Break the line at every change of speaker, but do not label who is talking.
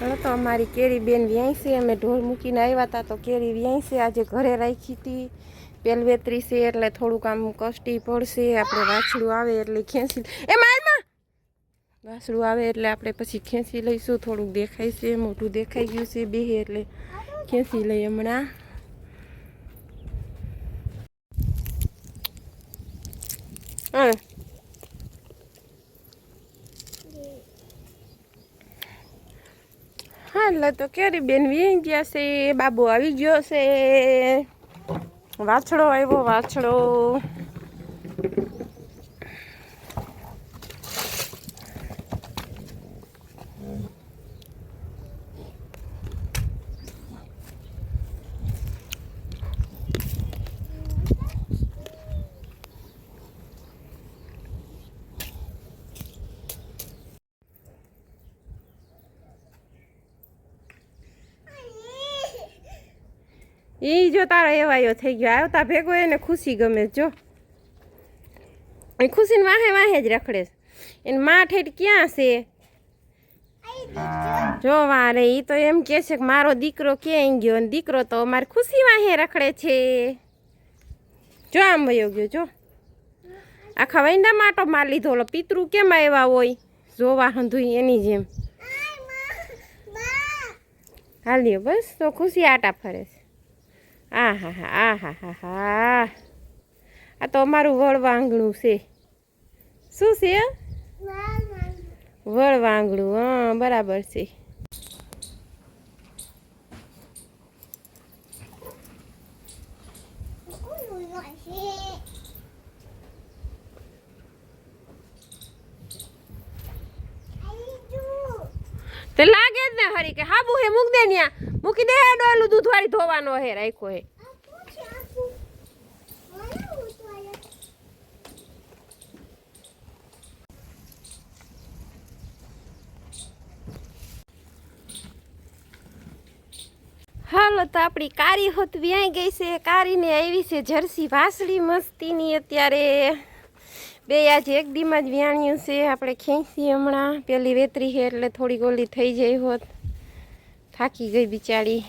હવે તો અમારી કેરી બેન વ્યાય છે. અમે ઢોર મૂકીને આવ્યા હતા તો કેરી વ્યાય છે. આજે ઘરે રાખી હતી પેલવેતરી છે, એટલે થોડુંક આમ કષ્ટી પડશે. આપણે વાછડું આવે એટલે ખેંચી એ મારમાં વાછડું આવે એટલે આપણે પછી ખેંચી લઈશું. થોડુંક દેખાય છે મોટું દેખાઈ ગયું છે બે એટલે ખેંચી લઈ હમણાં. હા. હા, એટલે તો ક્યારે બેન વી ગયા છે બાબુ આવી ગયો છે. વાછડો આવ્યો, વાછડો. એ જો તારો એવાયો થઈ ગયો. આવતા ભેગો એને ખુશી ગમે જો. એ ખુશીને વાહે વાહે જ રખડે છે. એને માં ઠેઠ ક્યાં છે? જો વારે એ તો એમ કહે છે કે મારો દીકરો ક્યાંય ગયો અને દીકરો તો અમારે ખુશી વાહે રખડે છે. જો આમ વયો ગયો જો. આખા વૈંડા માટો માર લીધો. ઓલો પિતૃ કેમ આવ્યા હોય? જોવા હંધુય એની જેમ. હાલ્યો બસ. તો ખુશી આટા ફરે છે. આ હા હા આ હા હા હા આ તો અમારું વળવાંગણું છે. શું છે? વળવાંગણું હા, બરાબર છે. તે લાગે જ ને હરી કે હાબુ હે, મૂક દે ન્યા. મૂકી દે હે ડોલું દૂધ વાળી ધોવાનો હે, રાખ્યો હે. હાલો તો આપણી કારી હોત વ્યાઈ ગઈ છે, કારીને આવી છે જર્સી વાસળી મસ્તીની અત્યારે. બે આજે એક દીમાં જ વ્યાણ્યું છે, આપણે ખેંચી હમણાં. પેલી વેતરી છે એટલે થોડી ગોલી થઈ જઈ હોત. થાકી ગઈ બિચારી.